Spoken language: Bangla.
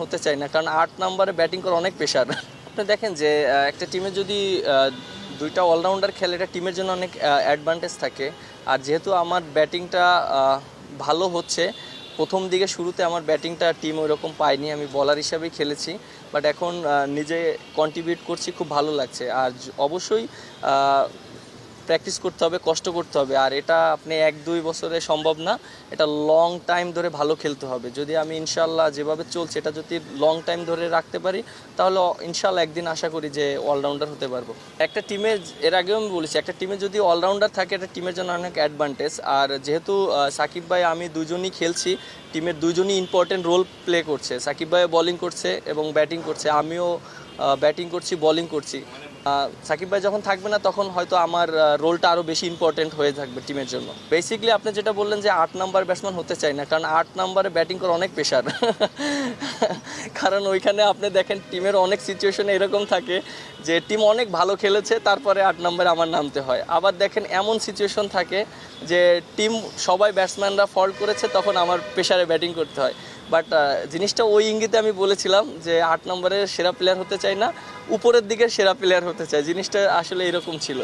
হতে চাই না, কারণ আট নম্বরে ব্যাটিং করা অনেক প্রেশার আপনি দেখেন যে একটা টিমে যদি দুইটা অলরাউন্ডার খেলে, এটা টিমের জন্য অনেক অ্যাডভান্টেজ থাকে। আর যেহেতু আমার ব্যাটিংটা ভালো হচ্ছে, প্রথম দিকে শুরুতে আমার ব্যাটিংটা টিম ওইরকম পায়নি আমি বলার হিসাবেই খেলেছি। বাট এখন নিজে কন্ট্রিবিউট করছি, খুব ভালো লাগছে। আর অবশ্যই প্র্যাকটিস করতে হবে, কষ্ট করতে হবে। আর এটা আপনি এক, দুই বছরে সম্ভব না, এটা লং টাইম ধরে ভালো খেলতে হবে। যদি আমি ইনশাল্লাহ যেভাবে চলছে, এটা যদি লং টাইম ধরে রাখতে পারি, তাহলে ইনশাল্লাহ একদিন আশা করি যে অলরাউন্ডার হতে পারব। একটা টিমে এর আগেও আমি বলেছি, একটা টিমে যদি অলরাউন্ডার থাকে, এটা টিমের জন্য অনেক অ্যাডভান্টেজ আর যেহেতু সাকিব ভাই, আমি দুজনই খেলছি টিমের দুজনই ইম্পর্টেন্ট রোল প্লে করছে। সাকিব ভাই বোলিং করছে এবং ব্যাটিং করছে, আমিও ব্যাটিং করছি বোলিং করছি। সাকিব ভাই যখন থাকবে না, তখন হয়তো আমার রোলটা আরও বেশি ইম্পর্টেন্ট হয়ে থাকবে টিমের জন্য। বেসিক্যালি আপনি যেটা বললেন যে আট নাম্বার ব্যাটসম্যান হতে চাই না, কারণ আট নাম্বারে ব্যাটিং করা অনেক প্রেশার কারণ ওইখানে আপনি দেখেন টিমের অনেক সিচুয়েশনে এরকম থাকে যে টিম অনেক ভালো খেলেছে, তারপরে আট নম্বরে আমার নামতে হয়। আবার দেখেন এমন সিচুয়েশন থাকে যে টিম সবাই ব্যাটসম্যানরা ফল্ট করেছে, তখন আমার প্রেশারে ব্যাটিং করতে হয়। বাট জিনিসটা ওই ইঙ্গিতে আমি বলেছিলাম যে আট নম্বরের সেরা প্লেয়ার হতে চাই না, উপরের দিকের সেরা প্লেয়ার হতে চাই। জিনিসটা আসলে এরকম ছিল।